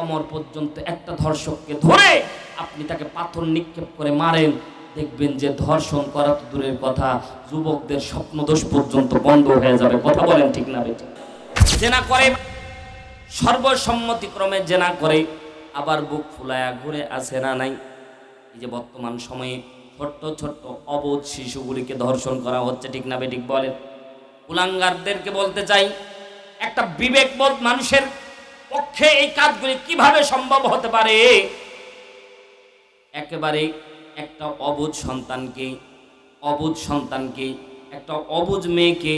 কমর পর্যন্ত একটা ধর্ষককে ধরে আপনি তাকে পাথর নিক্ষেপ করে মারেন, দেখবেন যে ধর্ষণ করা তো দূরের কথা, যুবকদের স্বপ্নদোষ পর্যন্ত বন্ধ হয়ে যাবে। কথা বলেন ঠিক না জেনা করে, সর্বসম্মতিক্রমে জেনা করে, আবার বুক ফুলায়া ঘুরে আসে না নাই। এই যে বর্তমান সময়ে ছোট্ট ছোট্ট অবোধ শিশুগুলিকে ধর্ষণ করা হচ্ছে, ঠিক না বেঠিক বলেন? কুলাঙ্গারদেরকে বলতে চাই, একটা বিবেকবোধ মানুষের পক্ষে এই কাজগুলি কীভাবে সম্ভব হতে পারে? একেবারে একটা অবুধ সন্তানকে অবুধ সন্তানকে, একটা অবুধ মেয়েকে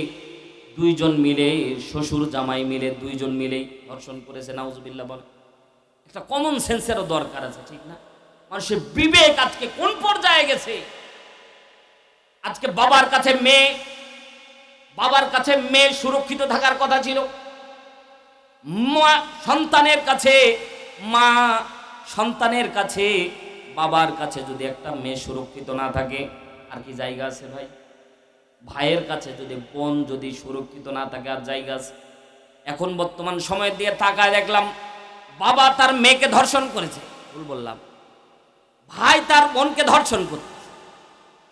দুইজন মিলে, শ্বশুর জামাই মিলে, দুইজন মিলে ধর্ষণ করেছে, নাউজুবিল্লাহ বলে একটা কমন সেন্সেরও দরকার আছে, ঠিক না? মানুষের বিবেক আজকে কোন পর্যায়ে গেছে? আজকে বাবার কাছে মেয়ে, বাবার কাছে মেয়ে সুরক্ষিত থাকার কথা ছিল। মা সন্তানের কাছে, মা সন্তানের কাছে, বাবার কাছে যদি একটা মেয়ে সুরক্ষিত না থাকে, আর কি জায়গা আছে ভাই? ভাইয়ের কাছে যদি বোন যদি সুরক্ষিত না থাকে, আর জায়গা আছে? এখন বর্তমান সময় দিয়ে তাকায় দেখলাম, বাবা তার মেয়েকে ধর্ষণ করেছে। ভুল বললাম। ভাই তার বোনকে ধর্ষণ করছে।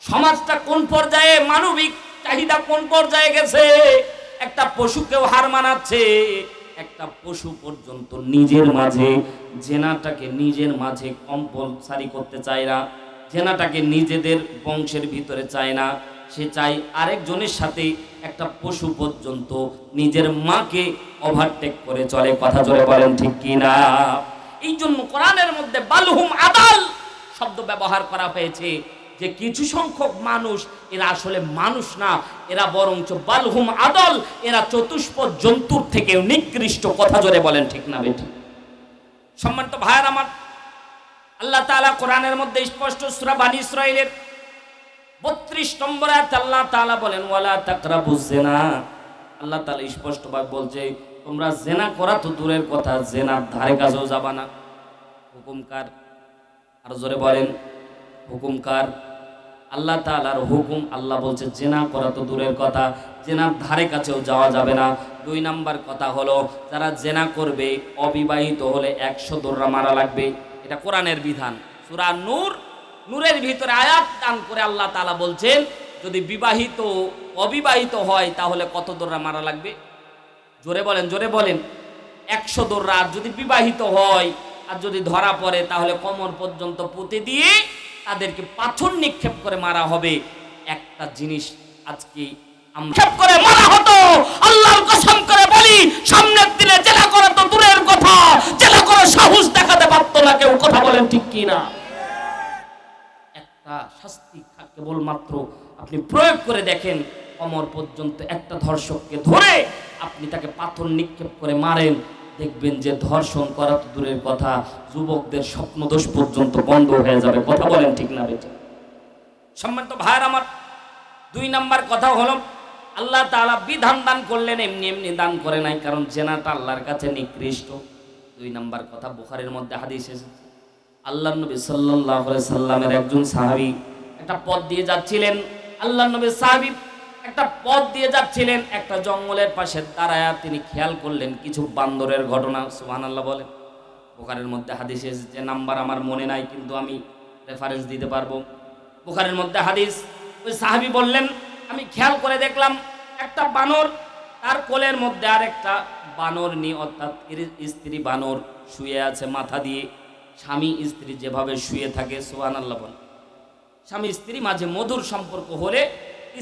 সমাজটা কোন পর্যায়ে? মানবিক চাহিদা কোন পর্যায়ে গেছে? একটা পশুকেও হার মানাচ্ছে। একটা পশু পর্যন্ত নিজের মাঝে জেনাটাকে নিজের মাঝে কম্পালসারি করতে চায় না জেনাটাকে নিজেদের বংশের ভিতরে চায় না। সে চাই আরেকজনের সাথে একটা পশু পর্যন্ত নিজের মাকে ওভারটেক করে চলে। কথা জোরে বলেন ঠিক কি না এই জন্য কোরআনের মধ্যে বালহুম আদাল শব্দ ব্যবহার করা হয়েছে। যে কিছু সংখ্যক মানুষ, এরা আসলে মানুষ না, এরা বরঞ্চ বালহুম আদল, এরা চতুষ্প জন্তুর থেকেও নিকৃষ্ট, কথা জোরে বলেন ঠিক না বেটি সম্মানিত ভাইয়ার আমার, আল্লাহ তাআলা কোরআনের মধ্যে স্পষ্ট সূরা বানী ইসরাইলের 32 নম্বর আল্লাহ তাআলা বলেন, ওয়ালা তাকরাবুজ জিনা আল্লাহ তাআলা স্পষ্টভাবে বলছে, তোমরা জেনা করা তো দূরের কথা জেনার ধারে কাছেও যাবা না। হুকুমকার আর জোরে বলেন, হুকুমকার আল্লাহ তাআলার হুকুম, আল্লাহ বলছে, জেনা করা তো দূরের কথা, জেনার ধারে কাছেও যাওয়া যাবে না। দুই নাম্বার কথা হলো, যারা জেনা করবে, অবিবাহিত হলে একশো দোররা মারা লাগবে। এটা কোরআনের বিধান। সূরা নূর, নূরের ভিতরে আয়াত দান করে আল্লাহ তাআলা বলছেন, যদি বিবাহিত, অবিবাহিত হয়, তাহলে কত দোররা মারা লাগবে? জোরে বলেন জোরে বলেন। একশো দোররা যদি বিবাহিত হয়, আর যদি ধরা পড়ে, তাহলে কোমর পর্যন্ত পুঁতে দিয়ে তাদেরকে পাথর নিক্ষেপ করে মারা হবে। একটা জিনিস আজকে করে মারা হতো। আল্লাহর কসম করে বলি, সামনের দিনে জেলা তো দূরের কথা। জেলা করে সাহস দেখাতে পারতো না কেউ। কথা বলেন ঠিক কি না একটা শাস্তি কেবলমাত্র আপনি প্রয়োগ করে দেখেন কমর পর্যন্ত একটা ধর্ষককে ধরে আপনি তাকে পাথর নিক্ষেপ করে মারেন। দেখবেন যে ধর্ষণ করা তো দূরের কথা, যুবকদের স্বপ্নদোষ পর্যন্ত বন্ধ হয়ে যাবে। কথা বলেন ঠিক না বেটে সম্মানিত ভাইয়ের আমার দুই নাম্বার কথা হলো, আল্লাহ তাআলা বিধান দান করলেন, এমনি এমনি দান করে নাই, কারণ জেনাটা আল্লাহর কাছে নিকৃষ্ট। দুই নাম্বার কথা, বুখারের মধ্যে হাদিস এসেছে। আল্লাহ নবী আলাইহি সাল্লামের একজন সাহাবী একটা পথ দিয়ে যাচ্ছিলেন। আল্লাহ নবী সাহাবী একটা পথ দিয়ে যাচ্ছিলেন, একটা জঙ্গলের পাশে দাঁড়ায়া তিনি খেয়াল করলেন কিছু বান্দরের ঘটনা, সুবহানাল্লাহ বলেন। বুখারের মধ্যে হাদিস এসেছে নাম্বার আমার মনে নাই, কিন্তু আমি রেফারেন্স দিতে পারব। বুখারের মধ্যে হাদিস, ওই সাহাবী বললেন, আমি খেয়াল করে দেখলাম, একটা বানর, তার কোলের মধ্যে আর একটা বানর নিয়ে, অর্থাৎ স্ত্রী বানর শুয়ে আছে মাথা দিয়ে। স্বামী, স্ত্রী যেভাবে শুয়ে থাকে সোহান আল্লাহ বলে স্বামী, স্ত্রী মাঝে মধুর সম্পর্ক হলে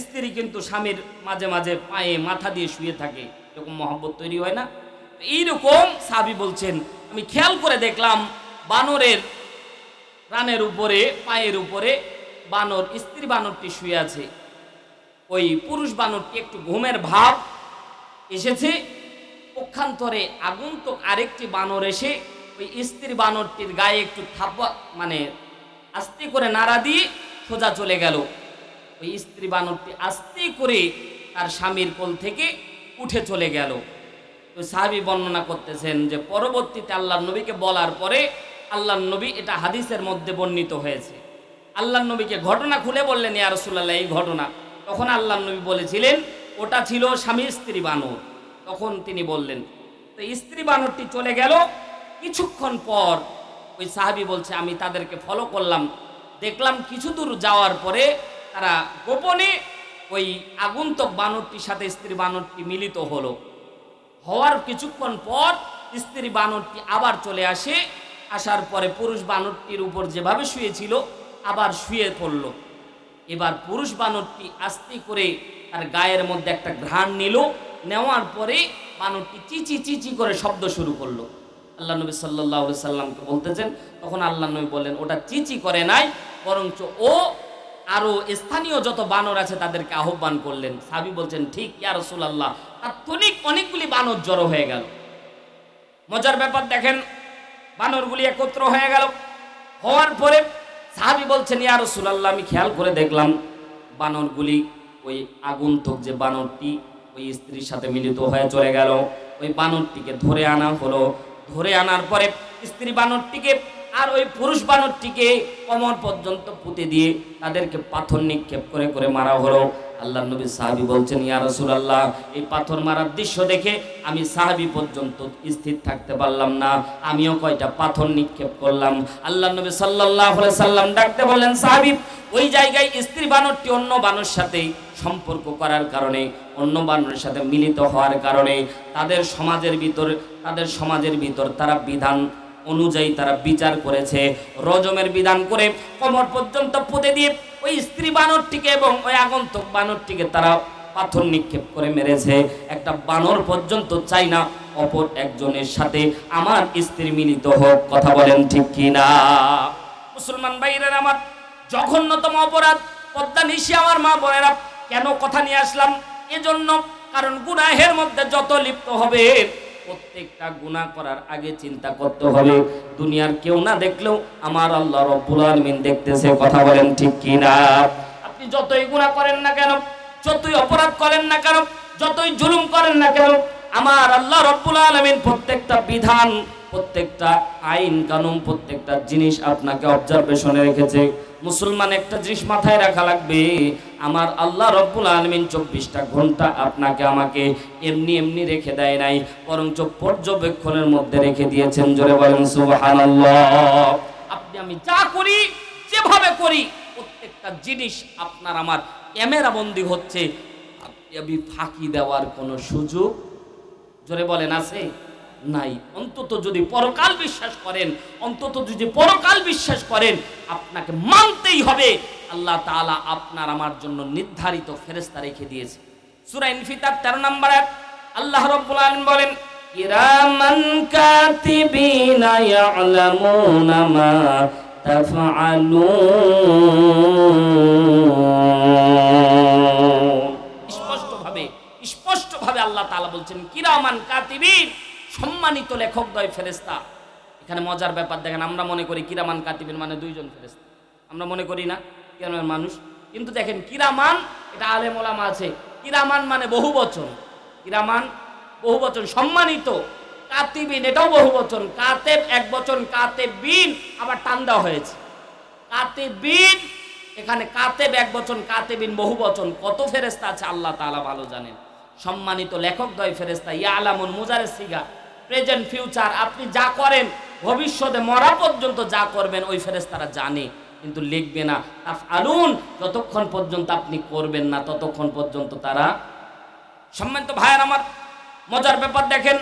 স্ত্রী কিন্তু স্বামীর মাঝে মাঝে পায়ে মাথা দিয়ে শুয়ে থাকে, এরকম মহব্বত তৈরি হয় না? এইরকম সাবি বলছেন, আমি খেয়াল করে দেখলাম বানরের রানের উপরে, পায়ের উপরে বানর, স্ত্রী বানরটি শুয়ে আছে। ওই পুরুষ বানরটি একটু ঘুমের ভাব এসেছে, পক্ষান্তরে আগন্তুক আরেকটি বানর এসে ওই স্ত্রী বানরটির গায়ে একটু থাপ্পা মানে আস্তে করে নাড়া দিয়ে সোজা চলে গেল। ওই স্ত্রী বানরটি আস্তে করে তার স্বামীর কোল থেকে উঠে চলে গেল। তো সাহাবি বর্ণনা করতেছেন যে পরবর্তীতে আল্লাহ নবীকে বলার পরে আল্লাহ নবী এটা হাদিসের মধ্যে বর্ণিত হয়েছে। আল্লাহ নবীকে ঘটনা খুলে বললেন, ইয়া রাসূলুল্লাহ, এই ঘটনা। তখন আল্লাহ নবী বলেছিলেন, ওটা ছিল স্বামী স্ত্রী বানর। তখন তিনি বললেন, তো স্ত্রী বানরটি চলে গেল। কিছুক্ষণ পর ওই সাহাবি বলছে, আমি তাদেরকে ফলো করলাম। দেখলাম কিছু দূর যাওয়ার পরে তারা গোপনে ওই আগন্তুক বানরটির সাথে স্ত্রী বানরটি মিলিত হলো। হওয়ার কিছুক্ষণ পর স্ত্রী বানরটি আবার চলে আসে। আসার পরে পুরুষ বানরটির উপর যেভাবে শুয়েছিল, আবার শুয়ে পড়ল। এবার পুরুষ বানরটি আস্তে করে তার গায়ের মধ্যে একটা ঘ্রাণ নিল। নেওয়ার পরে বানরটি চিচি চিচি করে শব্দ শুরু করল। আল্লাহ নবী সাল্লাহ সাল্লামকে বলতেছেন, তখন আল্লাহ নবী বললেন, ওটা চিচি করে নাই, বরঞ্চ ও আরও স্থানীয় যত বানর আছে তাদেরকে আহ্বান করলেন। সাবি বলছেন, ঠিক ইয়া রাসূলুল্লাহ, তাৎক্ষণিক অনেকগুলি বানর জড়ো হয়ে গেল। মজার ব্যাপার দেখেন, বানরগুলি একত্র হয়ে গেল। হওয়ার পরে সাহাবি বলছেন, ইয়া রাসূলুল্লাহ, আমি খেয়াল করে দেখলাম, বানরগুলি ওই আগন্তুক যে বানরটি ওই স্ত্রীর সাথে মিলিত হয়ে চলে গেল। ওই বানরটিকে ধরে আনা হলো। ধরে আনার পরে স্ত্রী বানরটিকে আর ওই পুরুষ বানরটিকে কমর পর্যন্ত পুঁতে দিয়ে তাদেরকে পাথর নিক্ষেপ করে করে মারা হলো। আল্লাহ নবী সাহাবি বলছেন, ইয়া রাসূলুল্লাহ, এই পাথর মারার দৃশ্য দেখে আমি সাহাবি পর্যন্ত স্থির থাকতে পারলাম না। আমিও কয়টা পাথর নিক্ষেপ করলাম। আল্লাহ নবী আলাইহি সাল্লাম ডাকতে বললেন, সাহাবি, ওই জায়গায় স্ত্রী বানরটি অন্য বানর সাথে সম্পর্ক করার কারণে, অন্য বানরের সাথে মিলিত হওয়ার কারণে তাদের সমাজের ভিতর, তাদের সমাজের ভিতর তারা বিধান অনুযায়ী তারা বিচার করেছে। রজমের বিধান করে কমর পর্যন্ত পুঁতে দিয়ে ওই স্ত্রী বানরটিকে এবং ওই আগন্তুক বানরটিকে তারা পাথর নিক্ষেপ করে মেরেছে। একটা বানর পর্যন্ত চাই না, অপর একজনের সাথে আমার স্ত্রী মিলিত হোক, কথা বলেন ঠিক কিনা? মুসলমান ভাইয়ের, আমার জঘন্যতম অপরাধ, পদ্মা নিশি আমার মা বোনেরা, কেন কথা নিয়ে আসলাম? এজন্য কারণ গুনাহের মধ্যে যত লিপ্ত হবে প্রত্যেকটা গুনাহ করার আগে চিন্তা করতে হবে। দুনিয়ার কেউ না দেখলেও আমার আল্লাহ রব্বুল আলামিন দেখতেছে কথা বলেন ঠিক কি না আপনি যতই গুনাহ করেন না কেন যতই অপরাধ করেন না কেন যতই জুলুম করেন না কেন আমার আল্লাহ রব্বুল আলামিন প্রত্যেকটা বিধান প্রত্যেকটা আইন কানুন প্রত্যেকটা জিনিস আপনাকে অবজারভেশনে রেখেছে। মুসলমান একটা জিনিস মাথায় রাখা লাগবে আমার আল্লাহ রব্বুল আলমিন চব্বিশটা ঘণ্টা আপনাকে আমাকে এমনি এমনি রেখে দেয় নাই, বরঞ্চ পর্যবেক্ষণের মধ্যে রেখে দিয়েছেন। জোরে বলেন আপনি আমি যা করি, যেভাবে করি, প্রত্যেকটা জিনিস আপনার আমার ক্যামেরা বন্দি হচ্ছে। আপনি ফাঁকি দেওয়ার কোনো সুযোগ, জোরে বলেন, আছে? নাই। অন্তত যদি পরকাল বিশ্বাস করেন, অন্তত যদি পরকাল বিশ্বাস করেন, আপনাকে মানতেই হবে। আল্লাহ তাআলা আপনার আমার জন্য নির্ধারিত ফেরেস্তা রেখে দিয়েছে। সূরা ইনফিতার 13 নম্বর আয়াত, আল্লাহ রাব্বুল আলামিন বলেন কিরামান কাতিবিনা ইয়ালামুনা মা তাফআলুন। স্পষ্টভাবে স্পষ্টভাবে আল্লাহ তাআলা বলছেন কিরামান কাতিবিন, সম্মানিত লেখক দয় ফেরেস্তা এখানে মজার ব্যাপার, দেখেন আমরা মনে করি কিরামান কাতিবিন মানে দুইজন ফেরেস্তা আমরা মনে করি না কিরামান মানুষ। কিন্তু দেখেন, কিরামান, এটা আলেম ওলামা আছে। কিরামান মানে বহু বচন কিরামান বহু বচন সম্মানিত কাতিবিন এটাও বহু বচন কাতেব এক বচন কাতেবিন আবার টান দেওয়া হয়েছে। কাতেবিন এখানে কাতেব এক বচন কাতেবিন বহু বচন কত ফেরেস্তা আছে, আল্লাহ তাআলা ভালো জানেন। সম্মানিত লেখক দয় ফেরেস্তা ইয়া আলামুন মুজারে সিগা। প্রেজেন্ট ফিউচার, আপনি যা করেন, ভবিষ্যতে মরা পর্যন্ত যা করবেন, ওই ফেরেস্তারা জানে। কিন্তু লিখবে না। তাফ আলুন যতক্ষণ পর্যন্ত আপনি করবেন না, ততক্ষণ পর্যন্ত তারা সম্মানিত ভাইয়ার আমার মজার ব্যাপার দেখেন,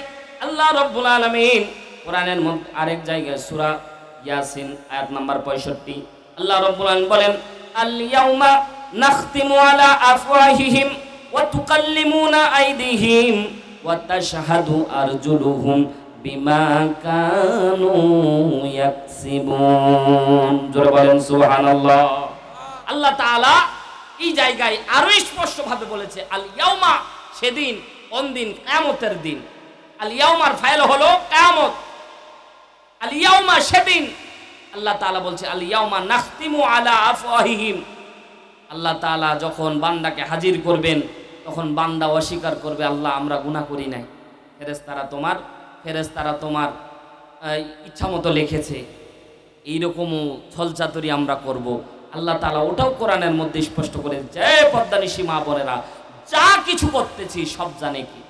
আল্লাহ রব্বুল আলমিন কোরআনের মধ্যে আরেক জায়গায় সুরা ইয়াসিন, আয়াত নাম্বার পঁয়ষট্টি, আল্লাহ রব্বুল আলমিন বলেন, আল ইয়াউমা নাখতিমু আলা আফওয়াহিহিম ওয়া তুকাল্লিমুনা আইদিহিম ওয়া তাশহাদু আরজুলুহুম বিমা কানু ইয়াকসিবুন। জোরে বলেন, সুবহানাল্লাহ। আল্লাহ তাআলা এই জায়গায় আরও স্পষ্টভাবে বলেছে, আল ইয়াউমা সেদিন, কোন দিন? কিয়ামতের দিন। আল ইয়াউমার ফাইল হলো কিয়ামত। আল ইয়াউমা সেদিন। আল্লাহ তাআলা বলছে, আল ইয়াউমা নাখতিমু আলা আফওয়াহিহিম। আল্লাহ তাআলা যখন বান্দাকে হাজির করবেন, তখন বান্দা অস্বীকার করবে, আল্লাহ আমরা গুনাহ করি নাই। ফেরেশতারা তোমার ফেরেশতারা তোমার আহ, ইচ্ছা মতো লিখেছে এইরকমও ছলচাতুরি আমরা করব। আল্লাহ তালা ওটাও কোরআনের মধ্যে স্পষ্ট করে যে পদ্মানিসী মা বোনেরা যা কিছু করতেছি সব জানে কি?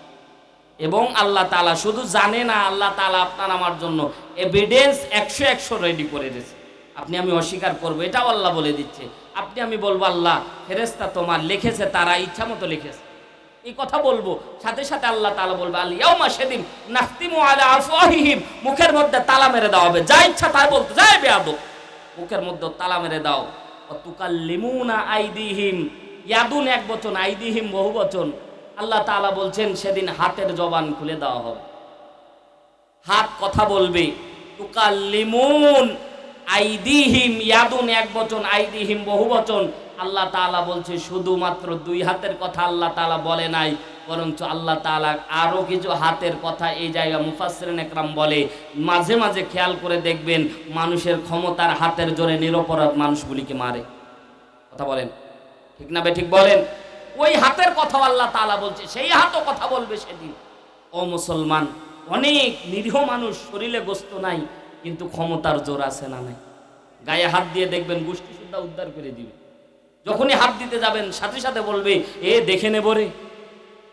এবং আল্লাহ তালা শুধু জানে না আল্লাহ তালা আপনার আমার জন্য এভিডেন্স একশো একশো রেডি করে দিয়েছে। আপনি আমি অস্বীকার করব এটাও আল্লাহ বলে দিচ্ছে। আপনি আমি বলব আল্লাহ ফেরেস্তা তোমার লিখেছে তারা ইচ্ছা মতো লিখেছে। এই কথা বলব। সাথে সাথে আল্লাহ তালা বলবে আল্লাহ ইয়াউমা সেদিন নাস্তিমু আলা আফওয়াহিহিম। মুখের মধ্যে তালা মেরে দেওয়া হবে। যা ইচ্ছা তাই বলতে যায় বেয়াদব। মুখের মধ্যে তালা মেরে দাও। তুকাল্লিমুনা আইদিহিম। ইয়াদুন এক বচন, আইদিহিম বহু বচন। আল্লাহ তাআলা বলছেন, সেদিন হাতের জবান খুলে দেওয়া হবে। হাত কথা বলবে, তুকাল্লিমুন আইদিহিম, ইয়াদুন এক বচন, আইদিহিম বহু বচন। আল্লাহ তাআলা বলছে, শুধুমাত্র দুই হাতের কথা আল্লাহ তাআলা বলে নাই, বরঞ্চ আল্লাহ তাআলা আরও কিছু হাতের কথা এই জায়গা মুফাসসিরিন একরাম বলে। মাঝে মাঝে খেয়াল করে দেখবেন, মানুষের ক্ষমতার হাতের জোরে নিরপরাধ মানুষগুলিকে মারে। কথা বলেন। ঠিক না বে, ঠিক বলেন? ওই হাতের কথা আল্লাহ তাআলা বলছে, সেই হাতও কথা বলবে সেদিন। ও মুসলমান, অনেক নিরীহ মানুষ শরীরে গোস্ত নাই, কিন্তু ক্ষমতার জোর আছে না নাই? গায়ে হাত দিয়ে দেখবেন গোষ্ঠী সুদ্ধা উদ্ধার করে দিবে। যখনই হাত দিতে যাবেন, সাথে সাথে বলবে, এ, দেখে নেব রে।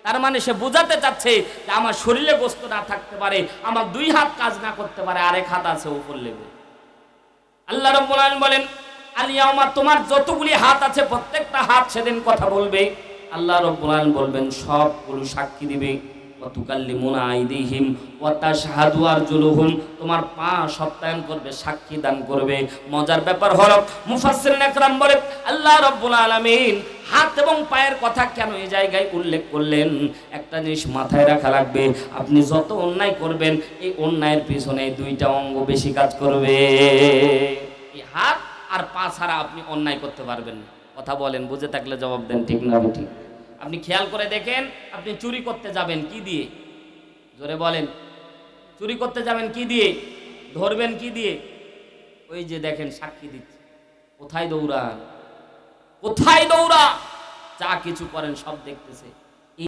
তার মানে সে বোঝাতে চাচ্ছে যে আমার শরীরে গোস্ত না থাকতে পারে, আমার দুই হাত কাজ না করতে পারে, আরেক হাত আছে উপর লেবে আল্লাহ রব্বুল বলেন আমার তোমার যতগুলি হাত আছে, প্রত্যেকটা হাত সেদিন কথা বলবে। আল্লাহ রব্বুল আলামিন বলবেন, সবগুলো সাক্ষী দিবে। আরজুলুহুম। তোমার পা করবে, সাক্ষী দান করবে। মজার ব্যাপার হলো বলে, আল্লাহ রব্বুল হাত এবং পায়ের কথা কেন এই জায়গায় উল্লেখ করলেন? একটা জিনিস মাথায় রাখা লাগবে, আপনি যত অন্যায় করবেন, এই অন্যায়ের পিছনে দুইটা অঙ্গ বেশি কাজ করবে। এই হাত আর পা ছাড়া আপনি অন্যায় করতে পারবেন না। কথা বলেন, বুঝে থাকলে জবাব দেন, ঠিক না, ঠিক? আপনি খেয়াল করে দেখেন, আপনি চুরি করতে যাবেন কি দিয়ে? জোরে বলেন। চুরি করতে যাবেন কি দিয়ে? ধরবেন কি দিয়ে? ওই যে দেখেন, সাক্ষী দিচ্ছে। কোথায় দৌড়ান? কোথায় দৌড়া? যা কিছু করেন সব দেখতেছে।